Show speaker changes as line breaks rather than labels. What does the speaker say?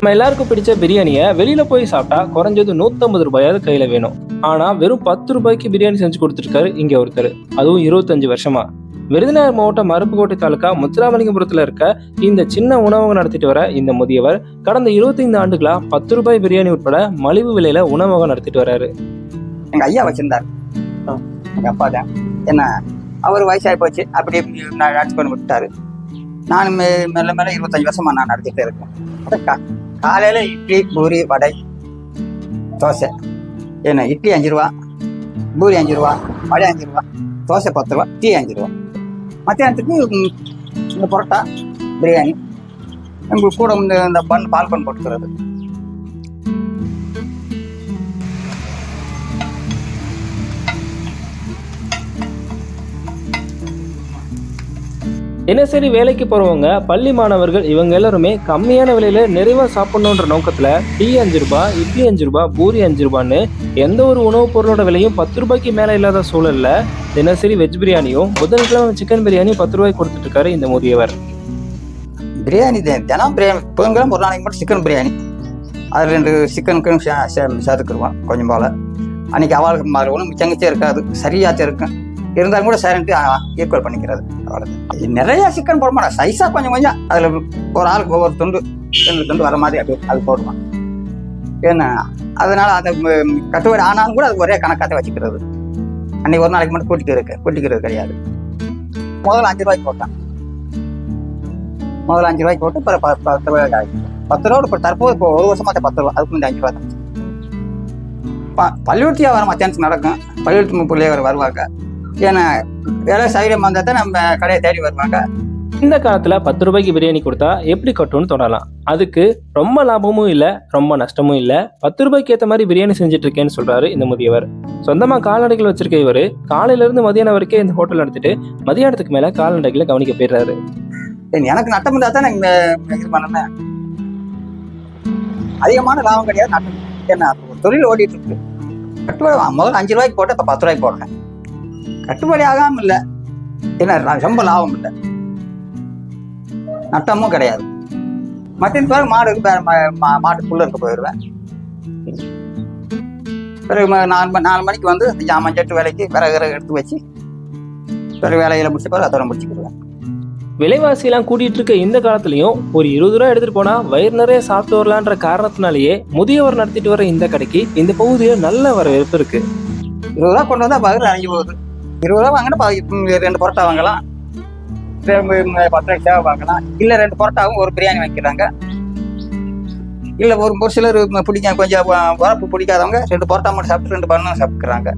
நம்ம எல்லாருக்கும் பிடிச்ச பிரியாணியை வெளியில போய் சாப்பிட்டா குறைஞ்சது நூத்தம்பது ரூபாயாவது கையில வேணும். ஆனா வெறும் பத்து ரூபாய்க்கு பிரியாணி செஞ்சு கொடுத்துருக்காரு இங்க ஒருத்தர். அதுவும் இருபத்தஞ்சு வருஷமா. விருதுநகர் மாவட்டம் அருப்புக்கோட்டை தாலுகா முத்துராமலிங்கபுரத்துல இருக்க இந்த சின்ன உணவகம் நடத்திட்டு வர இந்த முதியவர் கடந்த 25 ஆண்டுகளா பத்து ரூபாய் பிரியாணி உட்பட மலிவு விலையில உணவகம் நடத்திட்டு வராரு.
எங்க ஐயா வச்சிருந்தார். எங்க அப்பா தான். என்ன அவர் வயசாகி போச்சு. அப்படி நான் நடத்தி பண்ணி விட்டாரு நான் மெ- மெல்ல மெல்ல இருபத்தஞ்சு வருஷமா நான் நடத்திட்டே இருக்கேன். காலையில் இட்லி பூரி வடை தோசை. என்ன இட்லி அஞ்சு ரூபா பூரி அஞ்சு ரூபா வடை அஞ்சு ரூபா தோசை பத்து ரூபா டீ அஞ்சு ரூபா. மத்தியானத்துக்கு இந்த பரோட்டா பிரியாணி. உங்களுக்கு கூட இந்த பன் பால் பன் போட்டுக்கிறது.
தினசரி வேலைக்கு போகிறவங்க பள்ளி மாணவர்கள் இவங்க எல்லாருமே கம்மியான விலையில நிறைவா சாப்பிடணுன்ற நோக்கத்துல டீ அஞ்சு ரூபாய் இட்லி அஞ்சு ரூபாய் பூரி அஞ்சு ரூபான்னு எந்த ஒரு உணவுப் பொருளோட விலையும் பத்து ரூபாய்க்கு மேல இல்லாத சூழல்ல தினசரி வெஜ் பிரியாணியும் புதன்கிழமை சிக்கன் பிரியாணியும் பத்து ரூபாய்க்கு கொடுத்துட்டு இருக்காரு இந்த முதியவர்.
பிரியாணி தினம் பிரியாணி புதன்கிழமை ஒரு நாளைக்கு மட்டும் சிக்கன் பிரியாணி. அது ரெண்டு சிக்கனுக்கும் சேர்த்துக்குருவோம் கொஞ்சம் போல். அன்னைக்கு அவளுக்கு மாதிரி ஒன்றும் மிச்சங்கச்சே இருக்காது சரியாச்சும் இருக்கும் இருந்தாலும் கூட சரின்ட்டு ஈக்குவல் பண்ணிக்கிறது. அவ்வளோதான் நிறைய சிக்கன் போட மாட்டேன் சைஸாக கொஞ்சம் கொஞ்சம் அதில் ஒரு ஆளுக்கு ஒவ்வொரு துண்டு ரெண்டு துண்டு வர மாதிரி அப்படி அது போடுவான். ஏன்னா அதனால அதை கட்டுப்பாடு ஆனாலும் கூட அது ஒரே கணக்காக வச்சுக்கிறது. அன்னைக்கு ஒரு நாளைக்கு மட்டும் கூட்டிக்கிறது கூட்டிக்கிறது கிடையாது. முதல்ல அஞ்சு ரூபாய்க்கு போட்டான். முதல்ல அஞ்சு ரூபாய்க்கு போட்டு அப்புறம் பத்து ரூபாய் ஆகிடுச்சு பத்து ரூபா இப்போ தற்போது இப்போ ஒரு வருஷமா தான் பத்து ரூபா அதுக்கு இந்த அஞ்சு ரூபா தான். ப- பள்ளிக்கூடத்தியா வர மத்தியானத்துக்கு நடக்கும். பள்ளிக்கூடத்து பிள்ளைய வருவாங்க. ஏன்னா வேலை சைடம் வந்தால் தான் நம்ம கடையை தேடி வருவாங்க.
இந்த காலத்துல பத்து ரூபாய்க்கு பிரியாணி கொடுத்தா எப்படி கட்டும்னு தோணலாம் அதுக்கு ரொம்ப லாபமும் இல்ல ரொம்ப நஷ்டமும் இல்ல. பத்து ரூபாய்க்கு ஏத்த மாதிரி பிரியாணி செஞ்சுட்டு இருக்கேன்னு சொல்றாரு இந்த முதியவர். சொந்தமா கால்நடைகள் வச்சிருக்க இவரு. காலையில இருந்து மதியானம் வரைக்கும் இந்த ஹோட்டல் நடத்திட்டு மதியானத்துக்கு மேல கால்நடைகளை கவனிக்க போயிடுறாரு.
ஏன் எனக்கு நட்டம் இருந்தால் தான் இது பண்ணேன் அதிகமான லாபம் கிடையாது நட்டம். என்ன தொழில் ஓடிட்டு இருக்கு. முதல்ல அஞ்சு ரூபாய்க்கு போட்டு இப்போ பத்து ரூபாய்க்கு போடுறேன். கட்டுப்பாடு ஆகாம இல்லை என்ன ரொம்ப லாபம் இல்லை. நட்டமும் கிடையாது. மற்ற பிறகு மாடு வேற மா- மா- மாட்டு புல்ல இருக்க போயிடுவேன். பிறகு நாலு நாலு மணிக்கு வந்து ஜாமான் செட்டு வேலைக்கு விறகு எடுத்து வச்சு பிறகு வேலையில முடிச்ச பிறகு அதோட முடிச்சுக்கிடுவேன்.
விலைவாசி எல்லாம் கூட்டிட்டு இருக்க இந்த காலத்துலயும் ஒரு இருபது ரூபா எடுத்துட்டு போனா வயிறு நிறைய சாப்பிட்டு வரலான்ற காரணத்தினாலேயே முதியவர் நடத்திட்டு வர இந்த கடைக்கு இந்த பகுதியில் நல்ல வரவேற்பு இருக்கு.
இருபது ரூபா கொண்டு வந்தா பகிர் அணைஞ்சு போகுது. இருபது ரூபா வாங்கினா ரெண்டு பரோட்டா வாங்கலாம். பத்து ரூபாய் வாங்கலாம். இல்ல ரெண்டு பரோட்டாவும் ஒரு பிரியாணி வாங்கிக்கிறாங்க. இல்ல ஒரு ஒரு சிலர் பிடிக்க கொஞ்சம் உரப்பு பிடிக்காதவங்க ரெண்டு பரோட்டா மட்டும் சாப்பிட்டு ரெண்டு பண்ணும் சாப்பிட்றாங்க